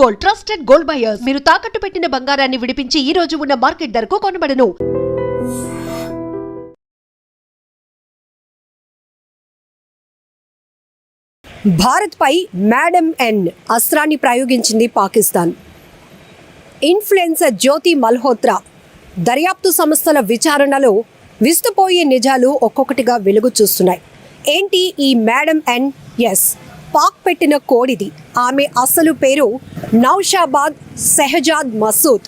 Gold trusted gold buyers మీరు తాకట్టు పెట్టిన బంగారాన్ని విడిపించి ఈ రోజు ఉన్న మార్కెట్ ధరకు కొనబడను. భారత్పై మేడం ఎన్ అస్త్రాన్ని ప్రయోగించింది పాకిస్తాన్. ఇన్ఫ్లుయెన్సర్ జ్యోతి మల్హోత్రా దర్యాప్తు సంస్థల విచారణలో విస్తుపోయే నిజాలు ఒక్కొక్కటిగా వెలుగు చూస్తున్నాయి. ఏంటి ఈ మేడం ఎన్ ఎస్ పాక్ పెట్టిన కోడిది. ఆమె అసలు పేరు నౌషాబాద్ సెహజాద్ మసూద్.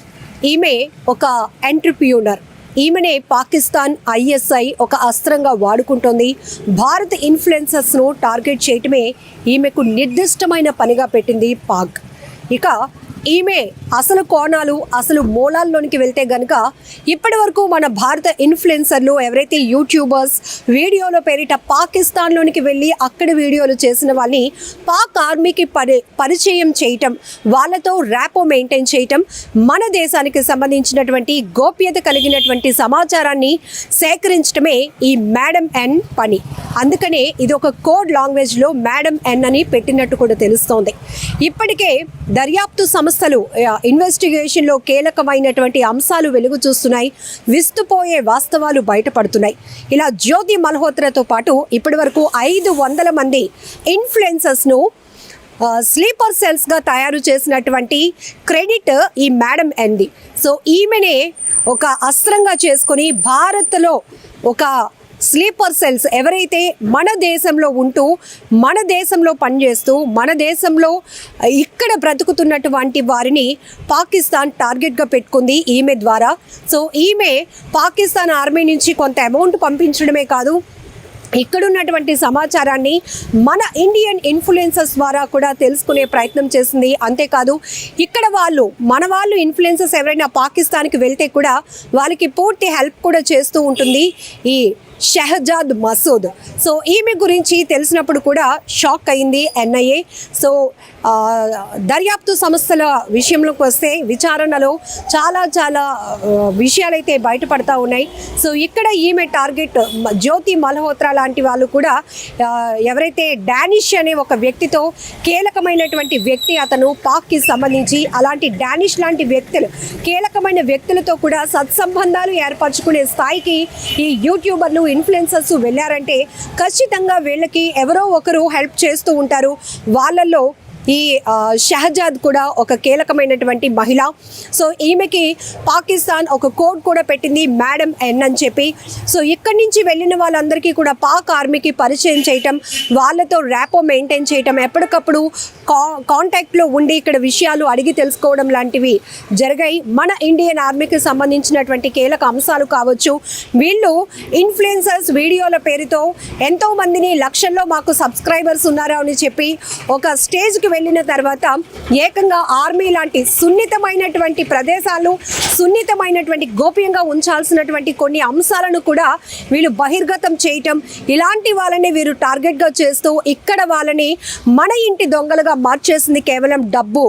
ఈమె ఒక ఎంటర్ప్యూనర్ ఈమెనే పాకిస్తాన్ ఐఎస్ఐ ఒక అస్త్రంగా వాడుకుంటోంది. భారత్ ఇన్ఫ్లుయెన్సర్స్ను టార్గెట్ చేయటమే ఈమెకు నిర్దిష్టమైన పనిగా పెట్టింది పాక్. ఇక ఈమె అసలు కోణాలు అసలు మూలాల్లోనికి వెళ్తే గనుక ఇప్పటి వరకు మన భారత ఇన్ఫ్లుయెన్సర్లు ఎవరైతే యూట్యూబర్స్ వీడియోల పేరిట పాకిస్తాన్లోనికి వెళ్ళి అక్కడ వీడియోలు చేసిన వాళ్ళని పాక్ ఆర్మీకి పరి పరిచయం చేయటం వాళ్ళతో ర్యాపో మెయింటైన్ చేయటం మన దేశానికి సంబంధించినటువంటి గోప్యత కలిగినటువంటి సమాచారాన్ని సేకరించడమే ఈ మేడం ఎన్ పని. అందుకనే ఇది ఒక కోడ్ లాంగ్వేజ్లో మేడం ఎన్ అని పెట్టినట్టు కూడా తెలుస్తోంది. ఇప్పటికే దర్యాప్తు సంస్థలు ఇన్వెస్టిగేషన్లో కీలకమైనటువంటి అంశాలు వెలుగు చూస్తున్నాయి. విస్తుపోయే వాస్తవాలు బయటపడుతున్నాయి. ఇలా జ్యోతి మల్హోత్రాతో పాటు ఇప్పటి వరకు ఐదు వందల మంది ఇన్ఫ్లుయెన్సర్స్ను స్లీపర్ సెల్స్గా తయారు చేసినటువంటి క్రెడిట్ ఈ మేడం ఎంది సో ఈమెనే ఒక అస్త్రంగా చేసుకొని భారత్లో ఒక స్లీపర్ సెల్స్ ఎవరైతే మన దేశంలో ఉంటూ మన దేశంలో పనిచేస్తూ మన దేశంలో ఇక్కడ బ్రతుకుతున్నటువంటి వారిని పాకిస్తాన్ టార్గెట్గా పెట్టుకుంది ఈమె ద్వారా. సో ఈమె పాకిస్తాన్ ఆర్మీ నుంచి కొంత అమౌంట్ పంపించడమే కాదు ఇక్కడున్నటువంటి సమాచారాన్ని మన ఇండియన్ ఇన్ఫ్లుయెన్సర్స్ ద్వారా కూడా తెలుసుకునే ప్రయత్నం చేసింది. అంతేకాదు ఇక్కడ వాళ్ళు మన వాళ్ళు ఇన్ఫ్లుయెన్సర్స్ ఎవరైనా పాకిస్తాన్కి వెళ్తే కూడా వాళ్ళకి పూర్తి హెల్ప్ కూడా చేస్తూ ఉంటుంది ఈ షెహజాద్ మసూద్. సో ఈమె గురించి తెలిసినప్పుడు కూడా షాక్ అయింది ఎన్ఐఏ. సో దర్యాప్తు సంస్థల విషయంలోకి వస్తే విచారణలో చాలా చాలా విషయాలైతే బయటపడతా ఉన్నాయి. సో ఇక్కడ ఈమె టార్గెట్ జ్యోతి మల్హోత్రా లాంటి వాళ్ళు కూడా ఎవరైతే డానిష్ అనే ఒక వ్యక్తితో కీలకమైనటువంటి వ్యక్తి అతను పాక్కి సంబంధించి అలాంటి డానిష్ లాంటి వ్యక్తులు కీలకమైన వ్యక్తులతో కూడా సత్సంబంధాలు ఏర్పరచుకునే స్థాయికి ఈ యూట్యూబర్లు ఇన్ఫ్లుయెన్సర్స్ వెళ్ళారంటే ఖచ్చితంగా వీళ్ళకి ఎవరో ఒకరు హెల్ప్ చేస్తూ ఉంటారు. వాళ్ళల్లో ఈ షహజాద్ కూడా ఒక కీలకమైనటువంటి మహిళ. సో ఈమెకి పాకిస్తాన్ ఒక కోడ్ కూడా పెట్టింది మేడం ఎన్ అని చెప్పి. సో ఇక్కడి నుంచి వెళ్ళిన వాళ్ళందరికీ కూడా పాక్ ఆర్మీకి పరిచయం చేయటం వాళ్ళతో ర్యాపో మెయింటైన్ చేయటం ఎప్పటికప్పుడు కా కాంటాక్ట్లో ఉండి ఇక్కడ విషయాలు అడిగి తెలుసుకోవడం లాంటివి జరిగాయి. మన ఇండియన్ ఆర్మీకి సంబంధించినటువంటి కీలక అంశాలు కావచ్చు. వీళ్ళు ఇన్ఫ్లుయెన్సర్స్ వీడియోల పేరుతో ఎంతోమందిని లక్షల్లో మాకు సబ్స్క్రైబర్స్ ఉన్నారా అని చెప్పి ఒక స్టేజ్కి వెళ్ళిన తర్వాత ఏకంగా ఆర్మీ లాంటి సున్నితమైనటువంటి ప్రదేశాలు సున్నితమైనటువంటి గోప్యంగా ఉంచాల్సినటువంటి కొన్ని అంశాలను కూడా వీళ్ళు బహిర్గతం చేయటం ఇలాంటి వాళ్ళని వీరు టార్గెట్గా చేస్తూ ఇక్కడ వాళ్ళని మన ఇంటి దొంగలుగా మార్చేసింది కేవలం డబ్బు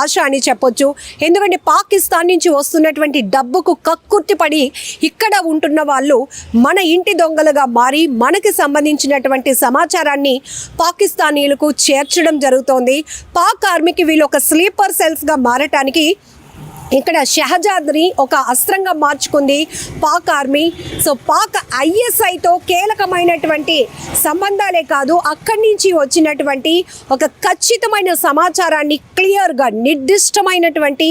ఆశ అని చెప్పొచ్చు. ఎందుకంటే పాకిస్తాన్ నుంచి వస్తున్నటువంటి డబ్బుకు కక్కుర్తిపడి ఇక్కడ ఉంటున్న వాళ్ళు మన ఇంటి దొంగలుగా మారి మనకి సంబంధించినటువంటి సమాచారాన్ని పాకిస్తానీలకు చేర్చడం జరుగుతోంది. పాక్ ఆర్మీకి వీళ్ళు ఒక స్లీపర్ సెల్స్గా మారటానికి ఇక్కడ షహజాద్ని ఒక అస్త్రంగా మార్చుకుంది పాక్ ఆర్మీ. సో పాక్ ఐఎస్ఐతో కీలకమైనటువంటి సంబంధాలే కాదు అక్కడి నుంచి వచ్చినటువంటి ఒక ఖచ్చితమైన సమాచారాన్ని క్లియర్గా నిర్దిష్టమైనటువంటి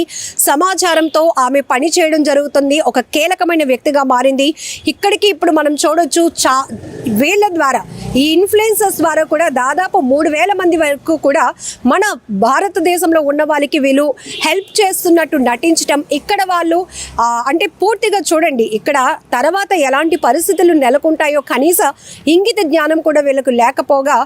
సమాచారంతో ఆమె పని చేయడం జరుగుతుంది. ఒక కీలకమైన వ్యక్తిగా మారింది. ఇక్కడికి ఇప్పుడు మనం చూడొచ్చు చా వీళ్ళ ద్వారా. ఈ ఇన్ఫ్లుయెన్సర్స్ ద్వారా కూడా దాదాపు మూడు వేల మంది వరకు కూడా మన భారతదేశంలో ఉన్న వాళ్ళకి వీళ్ళు హెల్ప్ చేస్తున్నట్టు నటించటం. ఇక్కడ వాళ్ళు అంటే పూర్తిగా చూడండి ఇక్కడ తర్వాత ఎలాంటి పరిస్థితులు నెలకొంటాయో కనీస ఇంగిత జ్ఞానం కూడా వీళ్ళకు లేకపోగా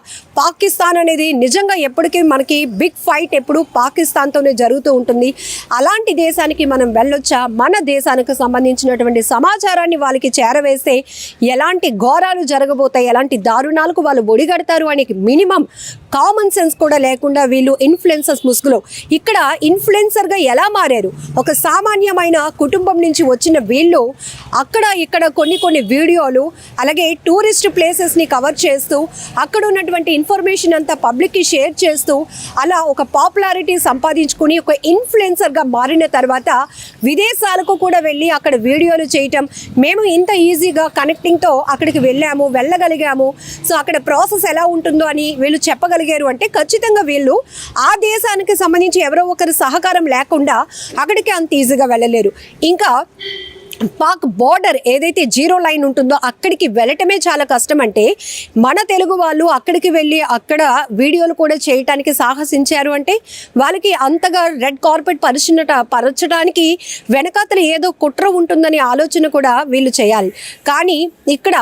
పాకిస్తాన్ అనేది నిజంగా ఎప్పటికీ మనకి బిగ్ ఫైట్ ఎప్పుడు పాకిస్తాన్తోనే జరుగుతూ ఉంటుంది. అలాంటి దేశానికి మనం వెళ్ళొచ్చా? మన దేశానికి సంబంధించినటువంటి సమాచారాన్ని వాళ్ళకి చేరవేస్తే ఎలాంటి ఘోరాలు జరగ జరగబోతాయి. ఎలాంటి దారుణాలకు వాళ్ళు ఒడిగడతారు అనే మినిమం కామన్ సెన్స్ కూడా లేకుండా వీళ్ళు ఇన్ఫ్లుయెన్సర్స్ ముసుగులో ఇక్కడ ఇన్ఫ్లుయెన్సర్గా ఎలా మారారు? ఒక సామాన్యమైన కుటుంబం నుంచి వచ్చిన వీళ్ళు అక్కడ ఇక్కడ కొన్ని కొన్ని వీడియోలు అలాగే టూరిస్ట్ ప్లేసెస్ని కవర్ చేస్తూ అక్కడ ఉన్నటువంటి ఇన్ఫర్మేషన్ అంతా పబ్లిక్కి షేర్ చేస్తూ అలా ఒక పాపులారిటీ సంపాదించుకుని ఒక ఇన్ఫ్లుయెన్సర్గా మారిన తర్వాత విదేశాలకు కూడా వెళ్ళి అక్కడ వీడియోలు చేయటం మేము ఇంత ఈజీగా కనెక్టింగ్తో అక్కడికి వెళ్ళాము వెళ్ళగలిగాము. సో అక్కడ ప్రాసెస్ ఎలా ఉంటుందో అని వీళ్ళు చెప్పగలిగారు అంటే ఖచ్చితంగా వీళ్ళు ఆ దేశానికి సంబంధించి ఎవరో ఒకరి సహకారం లేకుండా అక్కడికి అంత ఈజీగా వెళ్ళలేరు. ఇంకా పాక్ బార్డర్ ఏదైతే జీరో లైన్ ఉంటుందో అక్కడికి వెళ్ళటమే చాలా కష్టం అంటే మన తెలుగు వాళ్ళు అక్కడికి వెళ్ళి అక్కడ వీడియోలు కూడా చేయటానికి సాహసించారు అంటే వాళ్ళకి అంతగా రెడ్ కార్పెట్ పరిచినట పరచడానికి వెనకాతల ఏదో కుట్ర ఉంటుందనే ఆలోచన కూడా వీళ్ళు చేయాలి. కానీ ఇక్కడ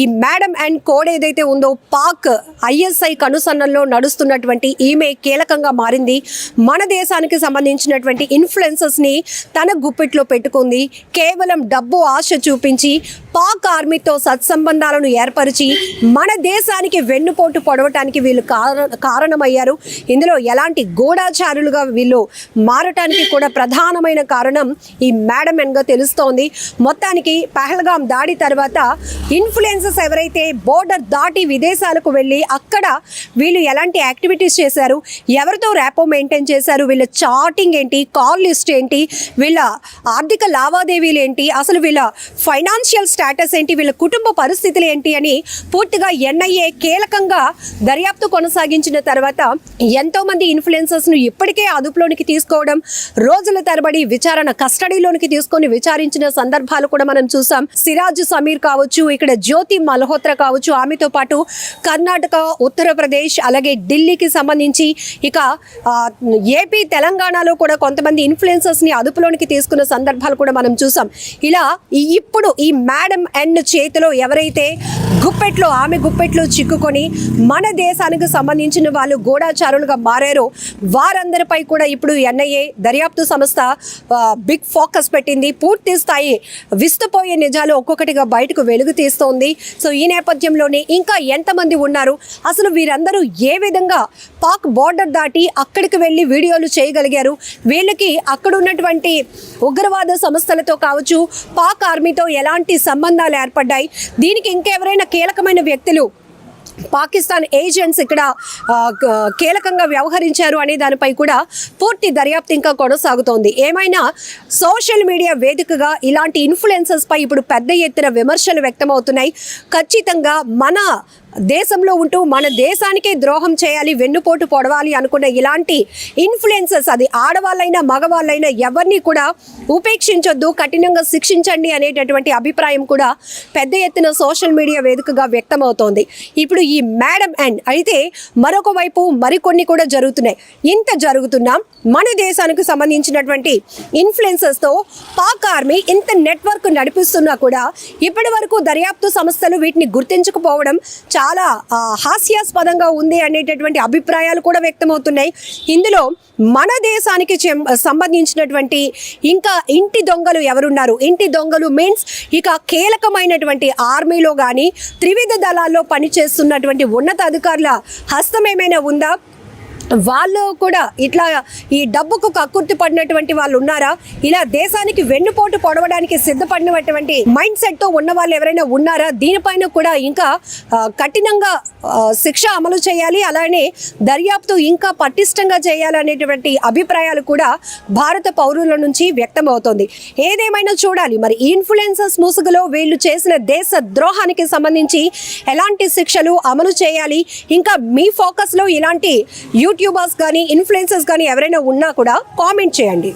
ఈ మేడం అండ్ కోడ్ ఏదైతే ఉందో పాక్ ఐఎస్ఐ కనుసన్నల్లో నడుస్తున్నటువంటి ఈమె కీలకంగా మారింది. మన దేశానికి సంబంధించినటువంటి ఇన్ఫ్లుయెన్సెస్ని తన గుప్పిట్లో పెట్టుకుంది. కేవలం డబ్బు ఆశ చూపించి పాక్ ఆర్మీతో సత్సంబంధాలను ఏర్పరిచి మన దేశానికి వెన్నుపోటు పొడవటానికి వీళ్ళు కారణమయ్యారు. ఇందులో ఎలాంటి గూఢాచారులుగా వీళ్ళు మారటానికి కూడా ప్రధానమైన కారణం ఈ మేడం ఎన్గా తెలుస్తోంది. మొత్తానికి పహల్గాం దాడి తర్వాత ఇన్ఫ్లుయెన్సర్స్ ఎవరైతే బోర్డర్ దాటి విదేశాలకు వెళ్ళి అక్కడ వీళ్ళు ఎలాంటి యాక్టివిటీస్ చేశారు ఎవరితో ర్యాపో మెయింటైన్ చేశారు వీళ్ళ చాటింగ్ ఏంటి కాల్ లిస్ట్ ఏంటి వీళ్ళ ఆర్థిక లావాదేవీలు ఏంటి అసలు వీళ్ళ ఫైనాన్షియల్ స్టేటస్ ఏంటి? వీళ్ళ కుటుంబ పరిస్థితులు ఏంటి? అని పూర్తిగా ఎన్ఐఏ కీలకంగా దర్యాప్తు కొనసాగించిన తర్వాత ఎంతో మంది ఇన్ఫ్లుయెన్సర్స్ను ఇప్పటికే అదుపులోనికి తీసుకోవడం రోజుల తరబడి విచారణ కస్టడీలోనికి తీసుకొని విచారించిన సందర్భాలు కూడా మనం చూసాం. సిరాజ్ సమీర్ కావచ్చు ఇక్కడ జ్యోతి మల్హోత్రా కావచ్చు ఆమెతో పాటు కర్ణాటక ఉత్తరప్రదేశ్ అలాగే ఢిల్లీకి సంబంధించి ఇక ఏపీ తెలంగాణలో కూడా కొంతమంది ఇన్ఫ్లుయెన్సర్స్ని అదుపులోనికి తీసుకున్న సందర్భాలు కూడా మనం చూసాం. ఇలా ఈ- ఇప్పుడు ఈ మేడం అండ్ చేతిలో ఎవరైతే గుప్పెట్లో ఆమె గుప్పెట్లో చిక్కుకొని మన దేశానికి సంబంధించిన వాళ్ళు గూఢాచారులుగా మారారో వారందరిపై కూడా ఇప్పుడు ఎన్ఐఏ దర్యాప్తు సంస్థ బిగ్ ఫోకస్ పెట్టింది. పూర్తి స్థాయి విస్తుపోయే నిజాలు ఒక్కొక్కటిగా బయటకు వెలుగు తీస్తోంది. సో ఈ నేపథ్యంలోనే ఇంకా ఎంతమంది ఉన్నారు? అసలు వీరందరూ ఏ విధంగా పాక్ బార్డర్ దాటి అక్కడికి వెళ్ళి వీడియోలు చేయగలిగారు? వీళ్ళకి అక్కడ ఉన్నటువంటి ఉగ్రవాద సంస్థలతో కావచ్చు పాక్ ఆర్మీతో ఎలాంటి సంబంధాలు ఏర్పడ్డాయి? దీనికి ఇంకెవరైనా కీలకమైన వ్యక్తులు? పాకిస్తాన్ ఏజెంట్స్ ఇక్కడ కీలకంగా వ్యవహరించారు అనే దానిపై కూడా పూర్తి దర్యాప్తు ఇంకా కొనసాగుతోంది. ఏమైనా సోషల్ మీడియా వేదికగా ఇలాంటి ఇన్ఫ్లుయెన్సర్స్ పై ఇప్పుడు పెద్ద ఎత్తున విమర్శలు వ్యక్తమవుతున్నాయి. ఖచ్చితంగా మన దేశంలో ఉంటూ మన దేశానికే ద్రోహం చేయాలి వెన్నుపోటు పొడవాలి అనుకున్న ఇలాంటి ఇన్ఫ్లుయెన్సర్స్ అది ఆడవాళ్ళైనా మగవాళ్ళైనా ఎవరిని కూడా ఉపేక్షించొద్దు కఠినంగా శిక్షించండి అనేటటువంటి అభిప్రాయం కూడా పెద్ద ఎత్తున సోషల్ మీడియా వేదికగా వ్యక్తమవుతోంది. ఇప్పుడు ఈ మేడం అండ్ అయితే మరొక వైపు మరికొన్ని కూడా జరుగుతున్నాయి. ఇంత జరుగుతున్నా మన దేశానికి సంబంధించినటువంటి ఇన్ఫ్లుయెన్సర్స్తో పాక్ ఆర్మీ ఇంత నెట్వర్క్ నడిపిస్తున్నా కూడా ఇప్పటి వరకు దర్యాప్తు సంస్థలు వీటిని గుర్తించకపోవడం చాలా చాలా హాస్యాస్పదంగా ఉంది అనేటటువంటి అభిప్రాయాలు కూడా వ్యక్తమవుతున్నాయి. ఇందులో మన దేశానికి సంబంధించినటువంటి ఇంకా ఇంటి దొంగలు ఎవరున్నారు? ఇంటి దొంగలు మీన్స్ ఇక కీలకమైనటువంటి ఆర్మీలో కానీ త్రివిధ దళాల్లో పనిచేస్తున్నటువంటి ఉన్నత అధికారుల హస్తం ఏమైనా ఉందా? వాళ్ళు కూడా ఇట్లా ఈ డబ్బుకు కక్కుర్తి పడినటువంటి వాళ్ళు ఉన్నారా? ఇలా దేశానికి వెన్నుపోటు పొడవడానికి సిద్ధపడినటువంటి మైండ్ సెట్తో ఉన్న వాళ్ళు ఎవరైనా ఉన్నారా? దీనిపైన కూడా ఇంకా కఠినంగా శిక్ష అమలు చేయాలి అలానే దర్యాప్తు ఇంకా పటిష్టంగా చేయాలనేటువంటి అభిప్రాయాలు కూడా భారత పౌరుల నుంచి వ్యక్తమవుతోంది. ఏదేమైనా చూడాలి. మరి ఇన్ఫ్లుయెన్సర్స్ ముసుగులో వీళ్ళు చేసిన దేశ ద్రోహానికి సంబంధించి ఎలాంటి శిక్షలు అమలు చేయాలి? ఇంకా మీ ఫోకస్లో ఇలాంటి యూట్యూబర్స్ కానీ ఇన్ఫ్లుయెన్సర్స్ కానీ ఎవరైనా ఉన్నా కూడా కామెంట్ చేయండి.